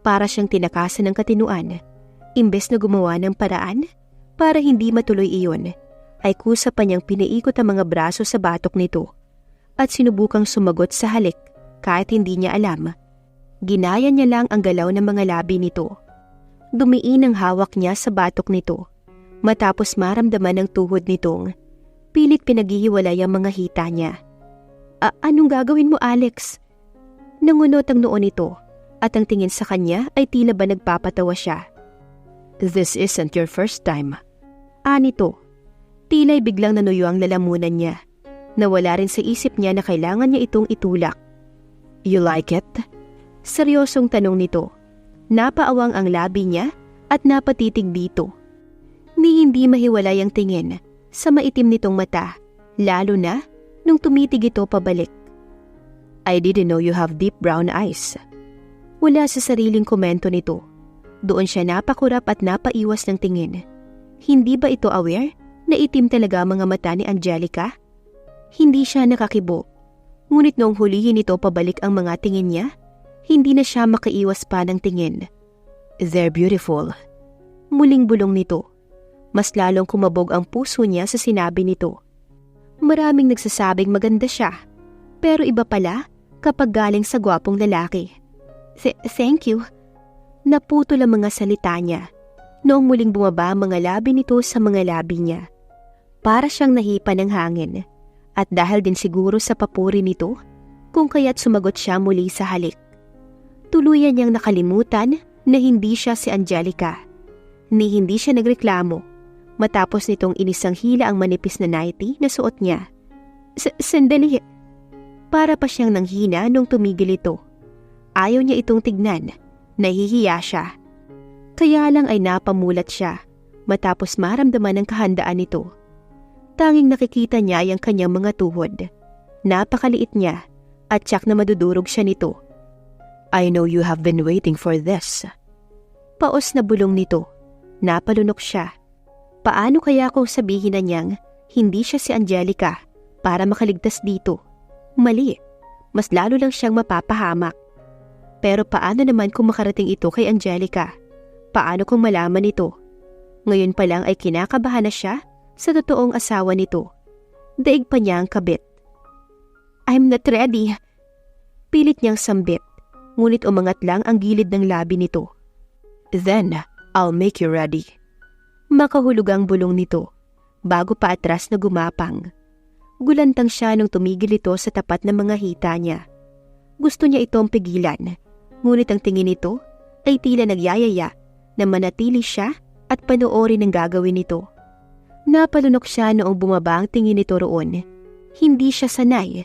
Para siyang tinakasan ng katinuan. Imbes na gumawa ng paraan para hindi matuloy iyon, ay kusa pa niyang pinaikot ang mga braso sa batok nito at sinubukang sumagot sa halik kahit hindi niya alam. Ginaya niya lang ang galaw ng mga labi nito. Dumiin ang hawak niya sa batok nito matapos maramdaman ng tuhod nitong pilit pinaghihiwalay ang mga hita niya. A- anong gagawin mo Alex? Nangunot ang noon nito at ang tingin sa kanya ay tila ba nagpapatawa siya. This isn't your first time. Anito, tila'y biglang nanuyo ang lalamunan niya. Nawala rin sa isip niya na kailangan niya itong itulak. You like it? Seryosong tanong nito. Napaawang ang labi niya at napatitig dito. Ni hindi mahiwalay ang tingin sa maitim nitong mata, lalo na nung tumitig ito pabalik. I didn't know you have deep brown eyes. Wala sa sariling komento nito. Doon siya napakurap at napaiwas ng tingin. Hindi ba ito aware na itim talaga mga mata ni Angelica? Hindi siya nakakibo. Ngunit noong hulihin ito pabalik ang mga tingin niya, hindi na siya makaiwas pa ng tingin. They're beautiful. Muling bulong nito. Mas lalong kumabog ang puso niya sa sinabi nito. Maraming nagsasabing maganda siya, pero iba pala kapag galing sa gwapong lalaki. Th- thank you. Naputol ang mga salita niya noong muling bumaba ang mga labi nito sa mga labi niya. Para siyang nahipa ng hangin at dahil din siguro sa papuri nito kung kaya't sumagot siya muli sa halik. Tuluyan niyang nakalimutan na hindi siya si Angelica ni hindi siya nagreklamo matapos nitong inisang hila ang manipis na nightie na suot niya. S- sandali. Para pa siyang nanghina nung tumigil ito. Ayaw niya itong tignan Nahihiya siya. Kaya lang ay napamulat siya matapos maramdaman ang kahandaan nito. Tanging nakikita niya ay ang kanyang mga tuhod. Napakaliit niya at tsak na madudurog siya nito. I know you have been waiting for this. Paos na bulong nito. Napalunok siya. Paano kaya kung sabihin na niyang hindi siya si Angelica para makaligtas dito? Mali. Mas lalo lang siyang mapapahamak. Pero paano naman kung makarating ito kay Angelica? Paano kung malaman ito? Ngayon pa lang ay kinakabahan na siya sa totoong asawa nito. Daig pa niya ang kabit. I'm not ready. Pilit niyang sambit, ngunit umangat lang ang gilid ng labi nito. Then, I'll make you ready. Makahulog ang bulong nito, bago pa atras na gumapang. Gulantang siya nung tumigil ito sa tapat ng mga hita niya. Gusto niya itong pigilan, Ngunit ang tingin nito ay tila nagyayaya na manatili siya at panoorin ang gagawin nito. Napalunok siya noong bumaba ang tingin nito roon. Hindi siya sanay.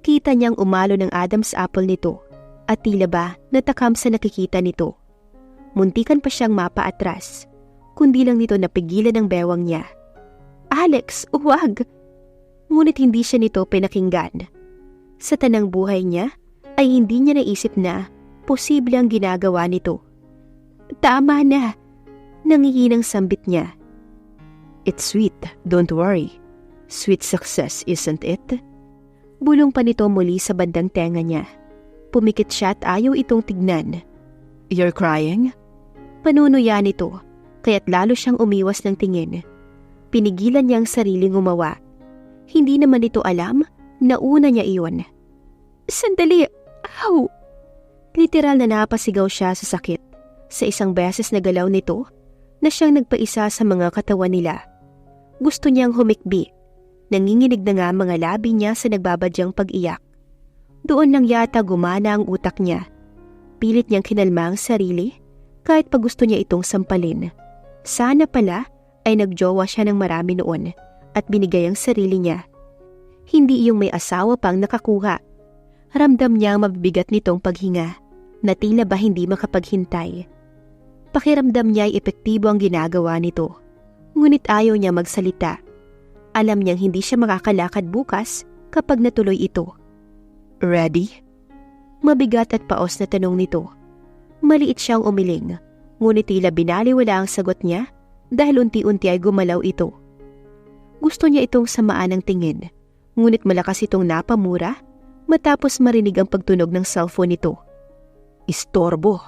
Kita niyang umalo ng Adam's apple nito at tila ba natakam sa nakikita nito. Muntikan pa siyang mapaatras, kundi lang nito napigilan ang bewang niya. Alex, huwag! Ngunit hindi siya nito pinakinggan. Sa tanang buhay niya ay hindi niya naisip na posible ang ginagawa nito. Tama na, nangihinang sambit niya. It's sweet, don't worry. Sweet success, isn't it? Bulong pa nito muli sa bandang tenga niya. Pumikit siya at ayaw itong tignan. You're crying? Panunuya nito, kaya't lalo siyang umiwas ng tingin. Pinigilan niya ang sariling umawa. Hindi naman ito alam na una niya iyon. Sandali! Ow! Literal na napasigaw siya sa sakit sa isang beses na galaw nito na siyang nagpaisa sa mga katawan nila. Gusto niyang humikbi. Nanginginig na nga mga labi niya sa nagbabadyang pag-iyak. Doon lang yata gumana ang utak niya. Pilit niyang kinalma ang sarili kahit pa gusto niya itong sampalin. Sana pala ay nagjowa siya ng marami noon at binigay ang sarili niya. Hindi iyong may asawa pang nakakuha Ramdam niya ang mabibigat nitong paghinga na tila ba hindi makapaghintay. Pakiramdam niya ay epektibo ang ginagawa nito. Ngunit ayaw niya magsalita. Alam niyang hindi siya makakalakad bukas kapag natuloy ito. Ready? Mabigat at paos na tanong nito. Maliit siyang umiling, ngunit tila binaliwala ang sagot niya dahil unti-unti ay gumalaw ito. Gusto niya itong samaan ng tingin, ngunit malakas itong napamura matapos marinig ang pagtunog ng cellphone nito. Istorbo.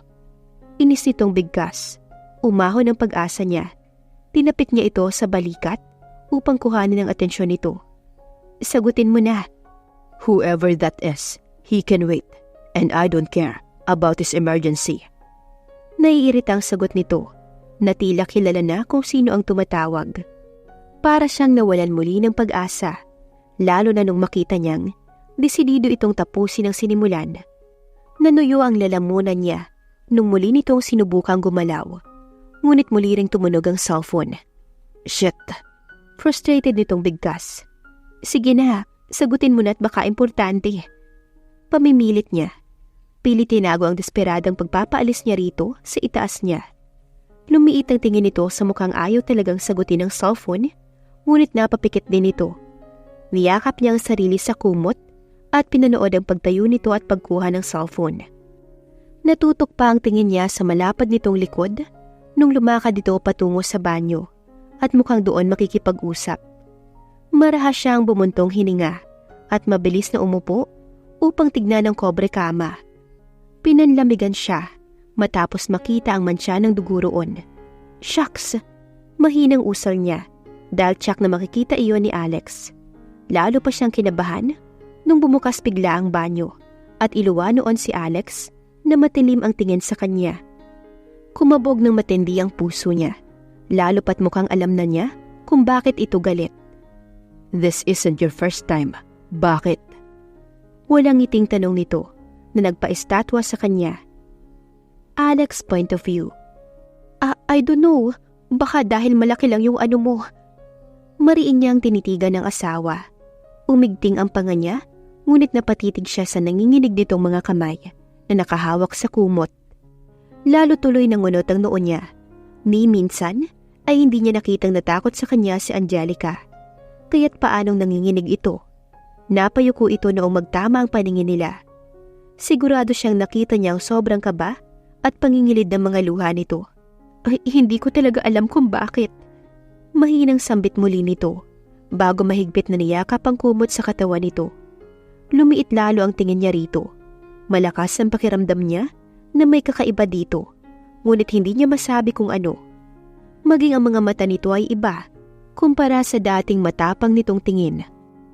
Inis nitong bigkas. Umahon ang pag-asa niya. Tinapik niya ito sa balikat upang kuhanin ang atensyon nito. Sagutin mo na. Whoever that is, he can wait. And I don't care about his emergency. Naiiritang sagot nito na tila kilala na kung sino ang tumatawag. Para siyang nawalan muli ng pag-asa, lalo na nung makita niyang desidido itong tapusin ang sinimulan. Nanuyo ang lalamunan niya nung muli nitong sinubukang gumalaw. Ngunit muli ring tumunog ang cellphone. Shit. Frustrated nitong bigkas. Sige na, sagutin mo na baka importante. Pamimilit niya. Pilit tinago ang desperadang pagpapaalis niya rito sa itaas niya. Lumiit ang tingin nito sa mukhang ayaw talagang sagutin ng cellphone, ngunit napapikit din ito. Niyakap niya ang sarili sa kumot at pinanood ang pagtayo nito at pagkuha ng cellphone. Natutok pa ang tingin niya sa malapad nitong likod nung lumakad ito patungo sa banyo at mukhang doon makikipag-usap. Marahas siyang bumuntong hininga at mabilis na umupo upang tignan ang kobre kama. Pinanlamigan siya matapos makita ang mansya ng dugo roon. Shucks! Mahinang usal niya dahil tsak na makikita iyon ni Alex. Lalo pa siyang kinabahan nung bumukas bigla ang banyo at iluwa noon si Alex na matilim ang tingin sa kanya. Kumabog ng matindi ang puso niya, lalo pat mukhang alam na niya kung bakit ito galit. This isn't your first time. Bakit? Walang ngiting tanong nito na nagpa-estatwa sa kanya. Alex point of view. I, I don't know, baka dahil malaki lang yung ano mo. Mariin niyang tinitigan ng asawa. Umigting ang panga niya, ngunit napatitig siya sa nanginginig ditong mga kamay na nakahawak sa kumot. Lalo tuloy nangunot ang noon niya. Ni minsan ay hindi niya nakitang natakot sa kanya si Angelica. Kaya't paanong nanginginig ito? Napayuko ito noong magtama ang paningin nila. Sigurado siyang nakita niya ang sobrang kaba at pangingilid ng mga luha nito. Ay, hindi ko talaga alam kung bakit. Mahinang sambit muli nito bago mahigpit na niyakap ang kumot sa katawan nito. Lumiit lalo ang tingin niya rito Malakas ang pakiramdam niya na may kakaiba dito, ngunit hindi niya masabi kung ano. Maging ang mga mata nito ay iba, kumpara sa dating matapang nitong tingin.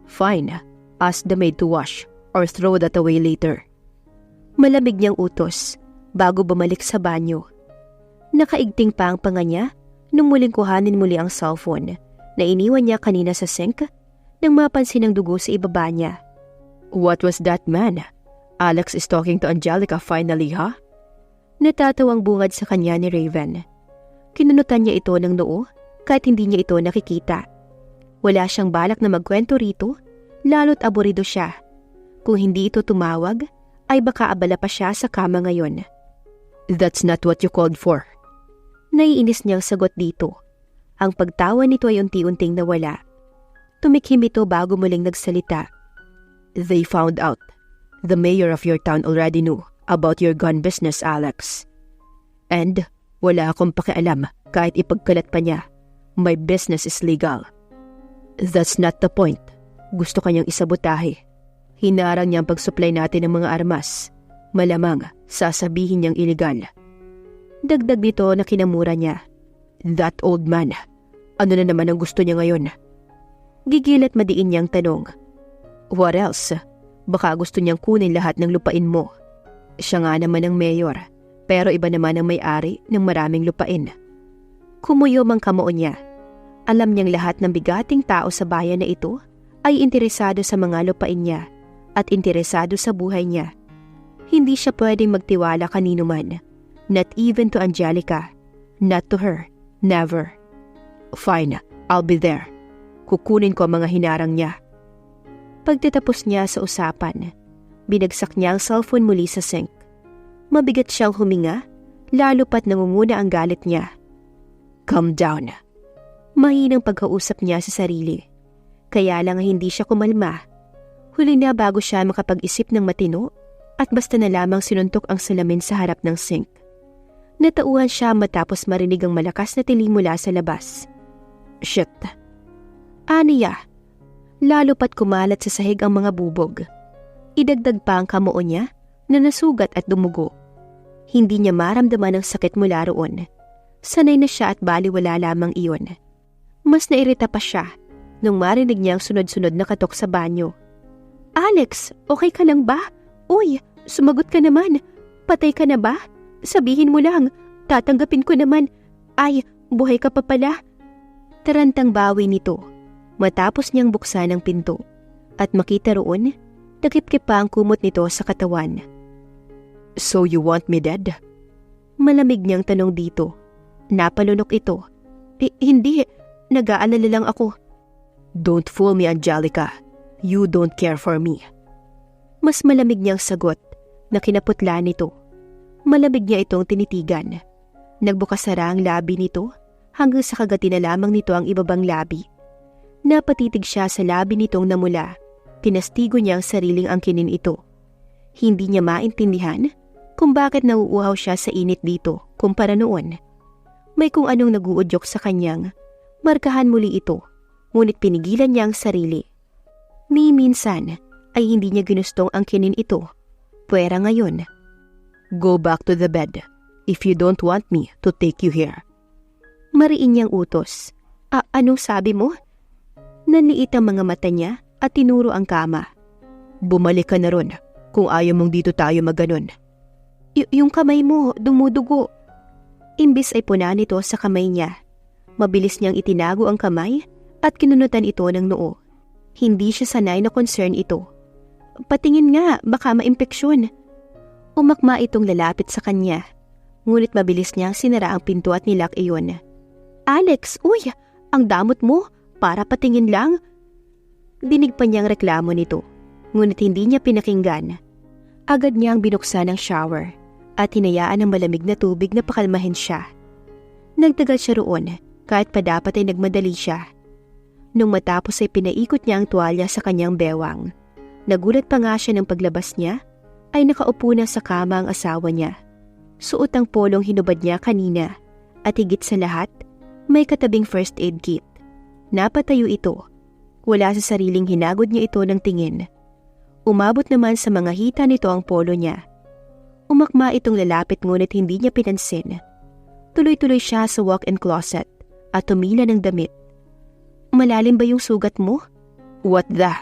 Fine, ask the maid to wash or throw that away later. Malamig niyang utos bago bumalik sa banyo. Nakaigting pa ang panga niya nung muling kuhanin muli ang cellphone na iniwan niya kanina sa sink nang mapansin ang dugo sa ibaba niya. What was that man? Alex is talking to Angelica finally, ha? Natatawang bungad sa kanya ni Raven. Kinunutan niya ito ng noo kahit hindi niya ito nakikita. Wala siyang balak na magkwento rito, lalo't aborido siya. Kung hindi ito tumawag, ay baka abala pa siya sa kama ngayon. That's not what you called for. Naiinis niyang sagot dito. Ang pagtawa nito ay unti-unting nawala. Tumikhim ito bago muling nagsalita. They found out The mayor of your town already knew about your gun business, Alex. And wala akong pakialam kahit ipagkalat pa niya. My business is legal. That's not the point. Gusto kanyang isabotahe. Hinarang niyang pag-supply natin ng mga armas. Malamang sasabihin niyang illegal. Dagdag dito na kinamura niya. That old man, ano na naman ang gusto niya ngayon? Gigil at madiin niyang tanong. What else? Baka gusto niyang kunin lahat ng lupain mo. Siya nga naman ang mayor, pero iba naman ang may-ari ng maraming lupain. Kumuyo mang kamao niya. Alam niyang lahat ng bigating tao sa bayan na ito ay interesado sa mga lupain niya at interesado sa buhay niya. Hindi siya pwedeng magtiwala kanino man, not even to Angelica, not to her, never. Fine, I'll be there. Kukunin ko ang mga hinarang niya. Pagtatapos niya sa usapan, binagsak niya ang cellphone muli sa sink. Mabigat siyang huminga, lalo pat nangunguna ang galit niya. Calm down. Mahinang pagkausap niya sa sarili. Kaya lang hindi siya kumalma. Huli na bago siya makapag-isip ng matino at basta na lamang sinuntok ang salamin sa harap ng sink. Natauhan siya matapos marinig ang malakas na tili mula sa labas. Shit. Aniya, lalo pat kumalat sa sahig ang mga bubog. Idagdag pa ang kamao niya na nasugat at dumugo. Hindi niya maramdaman ang sakit mula roon. Sanay na siya at baliwala lamang iyon. Mas nairita pa siya nung marinig niya ang sunod-sunod na katok sa banyo. Alex, okay ka lang ba? Uy, sumagot ka naman. Patay ka na ba? Sabihin mo lang, tatanggapin ko naman. Ay, buhay ka pa pala. Tarantang bawi nito matapos niyang buksan ang pinto at makita roon, nakipkip pa ang kumot nito sa katawan. So you want me dead? Malamig niyang tanong dito. Napalunok ito. Eh, hindi, nag-aalala lang ako. Don't fool me, Angelica. You don't care for me. Mas malamig niyang sagot na kinaputla nito. Malamig niya itong tinitigan. Nagbukasara ang labi nito hanggang sa kagati na lamang nito ang ibabang labi. Napatitig siya sa labi nitong namula. Tinastigo niya ang sariling angkinin ito. Hindi niya maintindihan kung bakit nauuhaw siya sa init dito kumpara noon. May kung anong naguudyok sa kanyang. Markahan muli ito, ngunit pinigilan niya ang sarili. Ni minsan ay hindi niya ginustong angkinin ito. Pwera ngayon. Go back to the bed if you don't want me to take you here. Mariin niyang utos. A anong sabi mo? Nanliit ang mga mata niya at tinuro ang kama. Bumalik ka na ron kung ayaw mong dito tayo maganon. Y- yung kamay mo, dumudugo. Imbis ay puna nito sa kamay niya. Mabilis niyang itinago ang kamay at kinunutan ito ng noo. Hindi siya sanay na concern ito. Patingin nga, baka maimpeksyon. Umakma itong lalapit sa kanya. Ngunit mabilis niyang sinara ang pinto at nilak iyon. Alex, uy, ang damot mo, para patingin lang. Dinig pa niyang reklamo nito, ngunit hindi niya pinakinggan. Agad niyang binuksan ang shower at hinayaan ng malamig na tubig na pakalmahin siya. Nagtagal siya roon kahit pa dapat ay nagmadali siya. Nung matapos ay pinaikot niya ang tuwalya sa kanyang bewang. Nagulat pa nga siya ng paglabas niya ay nakaupo na sa kama ang asawa niya. Suot ang polong hinubad niya kanina at higit sa lahat, may katabing first aid kit. Napatayo ito. Wala sa sariling hinagod niya ito ng tingin. Umabot naman sa mga hita nito ang polo niya. Umakma itong lalapit ngunit hindi niya pinansin. Tuloy-tuloy siya sa walk-in closet at tumila ng damit. Malalim ba yung sugat mo? What the?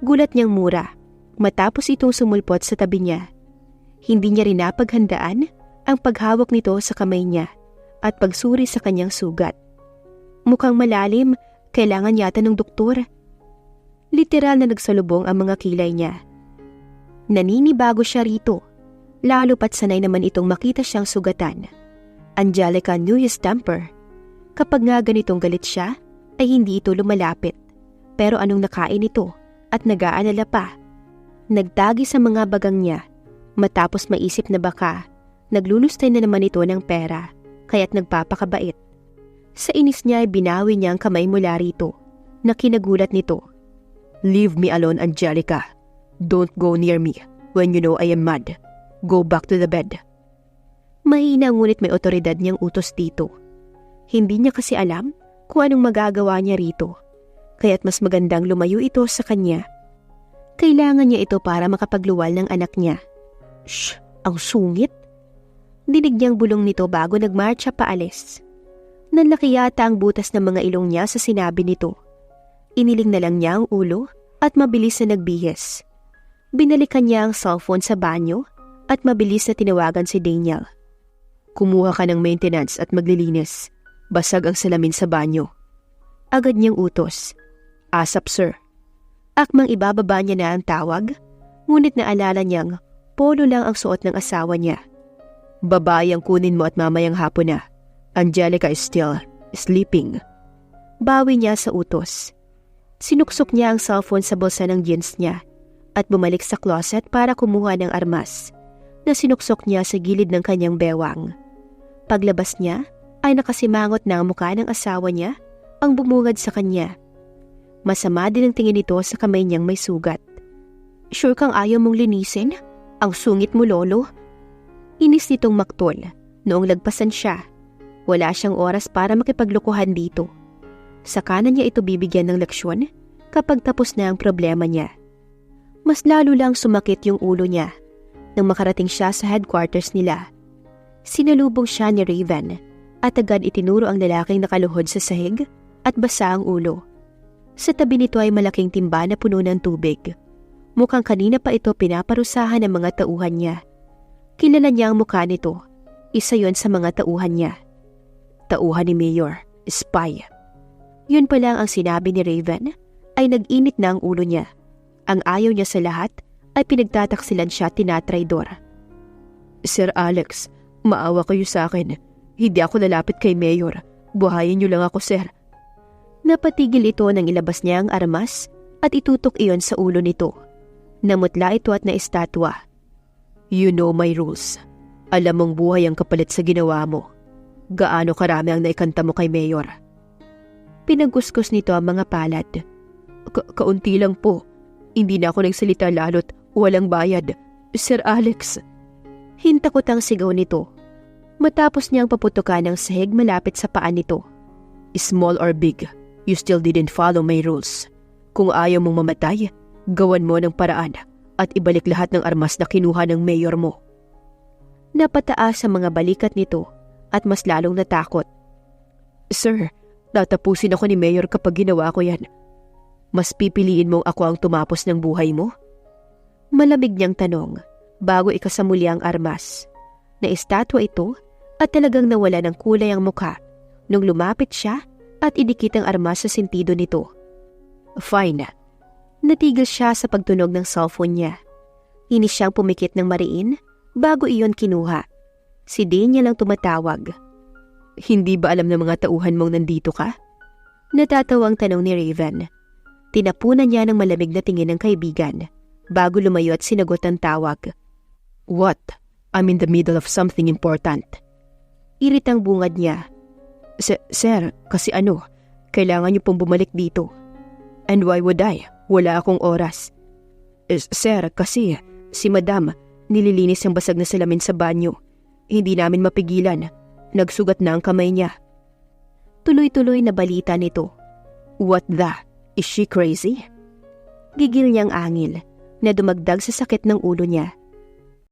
Gulat niyang mura matapos itong sumulpot sa tabi niya. Hindi niya rin napaghandaan ang paghawak nito sa kamay niya at pagsuri sa kanyang sugat. Mukhang malalim, kailangan yata ng doktor. Literal na nagsalubong ang mga kilay niya. Naninibago siya rito, lalo pat sanay naman itong makita siyang sugatan. Angelica knew his temper. Kapag nga ganitong galit siya, ay hindi ito lumalapit. Pero anong nakain ito at nag-aalala pa? Nagtagi sa mga bagang niya. Matapos maisip na baka, naglulustay na naman ito ng pera, kaya't nagpapakabait. Sa inis niya ay binawi niya ang kamay mula rito, na kinagulat nito. Leave me alone, Angelica. Don't go near me when you know I am mad. Go back to the bed. Mahina ngunit may otoridad niyang utos dito. Hindi niya kasi alam kung anong magagawa niya rito, kaya't mas magandang lumayo ito sa kanya. Kailangan niya ito para makapagluwal ng anak niya. Shh! Ang sungit! Dinig niyang bulong nito bago nagmarcha paalis. Nanlaki yata ang butas ng mga ilong niya sa sinabi nito. Iniling na lang niya ang ulo at mabilis na nagbihis. Binalikan niya ang cellphone sa banyo at mabilis na tinawagan si Daniel. Kumuha ka ng maintenance at maglilinis. Basag ang salamin sa banyo. Agad niyang utos. Asap, sir. Akmang ibababa niya na ang tawag, ngunit naalala niyang polo lang ang suot ng asawa niya. Babae ang kunin mo at mamayang hapon na. Angelica is still sleeping. Bawi niya sa utos. Sinuksok niya ang cellphone sa bulsa ng jeans niya at bumalik sa closet para kumuha ng armas na sinuksok niya sa gilid ng kanyang bewang. Paglabas niya ay nakasimangot na ang mukha ng asawa niya ang bumungad sa kanya. Masama din ang tingin nito sa kamay niyang may sugat. Sure kang ayaw mong linisin? Ang sungit mo, Lolo. Inis nitong maktol noong lagpasan siya. Wala siyang oras para makipaglukuhan dito. Sa kanan niya ito bibigyan ng leksyon kapag tapos na ang problema niya. Mas lalo lang sumakit yung ulo niya nang makarating siya sa headquarters nila Sinalubong siya ni Raven at agad itinuro ang lalaking nakaluhod sa sahig at basa ang ulo. Sa tabi nito ay malaking timba na puno ng tubig. Mukhang kanina pa ito pinaparusahan ng mga tauhan niya. Kilala niya ang mukha nito. Isa yon sa mga tauhan niya. Tauhan ni Mayor, spy. Yun pa lang ang sinabi ni Raven ay nag-init na ang ulo niya. Ang ayaw niya sa lahat ay pinagtataksilan siya tinatraidor. Sir Alex, maawa kayo sa akin. Hindi ako lalapit kay Mayor. Buhayin niyo lang ako, sir. Napatigil ito nang ilabas niya ang armas at itutok iyon sa ulo nito. Namutla ito at naistatwa. You know my rules. Alam mong buhay ang kapalit sa ginawa mo. Gaano karami ang naikanta mo kay Mayor? Pinagkuskus nito ang mga palad. Ka- kaunti lang po. Hindi na ako nagsalita lalo't walang bayad. Sir Alex, Hintakot ang sigaw nito. Matapos niyang paputukan ng sahig malapit sa paa nito. small or big, you still didn't follow my rules. Kung ayaw mong mamatay, gawan mo ng paraan at ibalik lahat ng armas na kinuha ng mayor mo. Napataas ang mga balikat nito at mas lalong natakot. Sir, tatapusin ako ni Mayor kapag ginawa ko yan. Mas pipiliin mong ako ang tumapos ng buhay mo? Malamig niyang tanong bago ikasamuli ang armas. Naistatwa ito at talagang nawala ng kulay ang mukha nung lumapit siya at idikit ang armas sa sentido nito. Fine. Natigil siya sa pagtunog ng cellphone niya. Inis siyang pumikit ng mariin bago iyon kinuha. Si Dane niya lang tumatawag. Hindi ba alam ng mga tauhan mong nandito ka? Natatawang tanong ni Raven. Tinapunan niya ng malamig na tingin ng kaibigan bago lumayo at sinagot ang tawag. What? I'm in the middle of something important. Iritang bungad niya. Sir, kasi ano, kailangan niyo pong bumalik dito. And why would I? Wala akong oras. Sir, kasi si madam, nililinis ang basag na salamin sa banyo. Hindi namin mapigilan. Nagsugat na ang kamay niya. Tuloy-tuloy na balita nito. What the? Is she crazy? Gigil niyang angil na dumagdag sa sakit ng ulo niya.